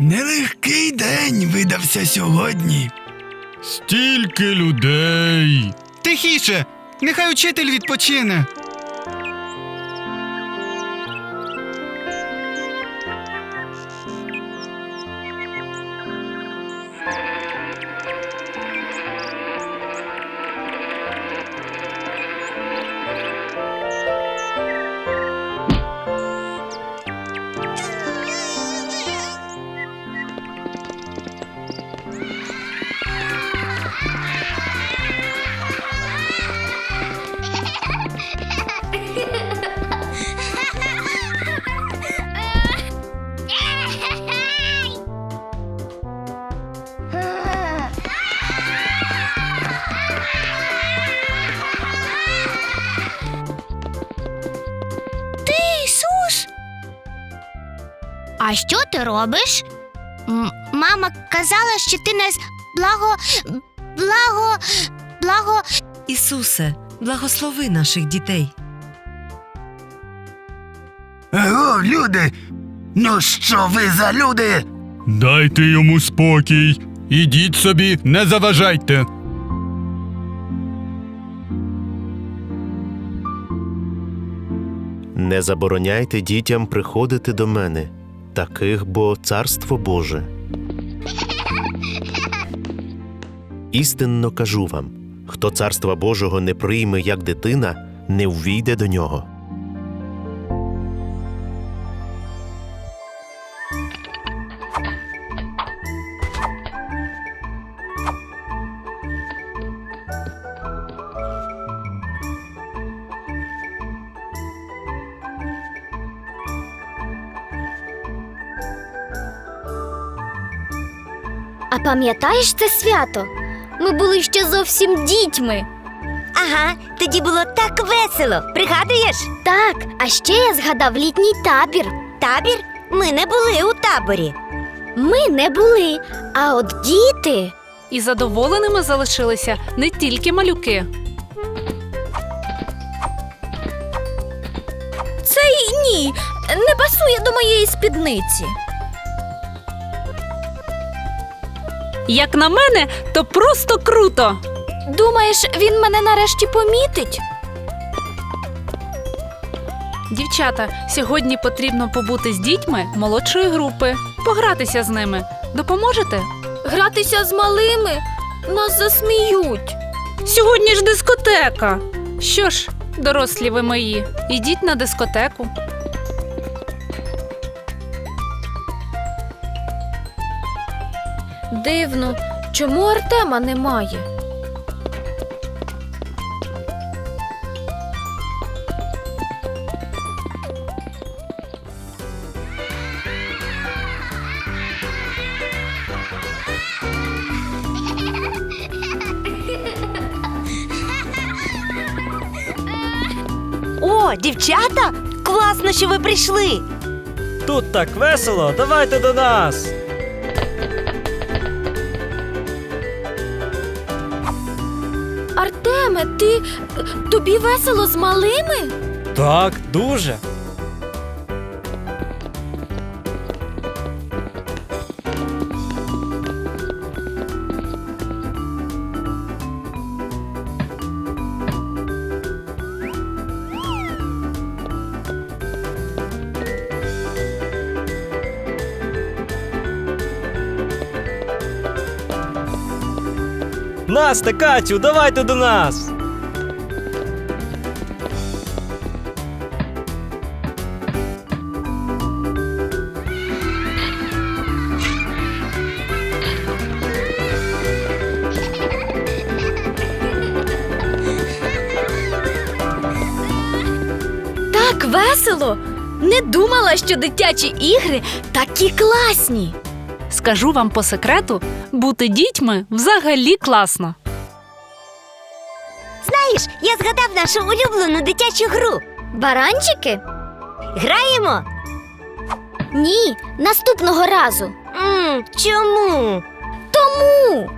Нелегкий день видався сьогодні. Стільки людей. Тихіше, нехай учитель відпочине. А що ти робиш? М- мама казала, що ти нас благо. благо. благо. Ісусе, благослови наших дітей. Ого, люди! Ну що ви за люди? Дайте йому спокій. Ідіть собі, не заважайте. Не забороняйте дітям приходити до мене, таких бо царство Боже. Істинно кажу вам: хто царства Божого не прийме як дитина, не ввійде до нього. А пам'ятаєш це свято? Ми були ще зовсім дітьми. Ага, тоді було так весело. Пригадуєш? Так, а ще я згадав літній табір. Табір? Ми не були у таборі. Ми не були, а от діти. І задоволеними залишилися не тільки малюки. Цей ні, не пасує до моєї спідниці. Як на мене, то просто круто. Думаєш, він мене нарешті помітить? Дівчата, сьогодні потрібно побути з дітьми молодшої групи, погратися з ними. Допоможете? Гратися з малими нас засміють. Сьогодні ж дискотека. Що ж, дорослі ви мої, ідіть на дискотеку. Дивно, чому Артема немає? О, дівчата! Класно, що ви прийшли. Тут так весело, давайте до нас. Артеме, ти тобі весело з малими? Так, дуже. Настя, Катю, давайте до нас. Так весело! Не думала, що дитячі ігри такі класні. Скажу вам по секрету, бути дітьми взагалі класно. Знаєш, я згадав нашу улюблену дитячу гру. Баранчики? Граємо? Ні, наступного разу. м чому? Тому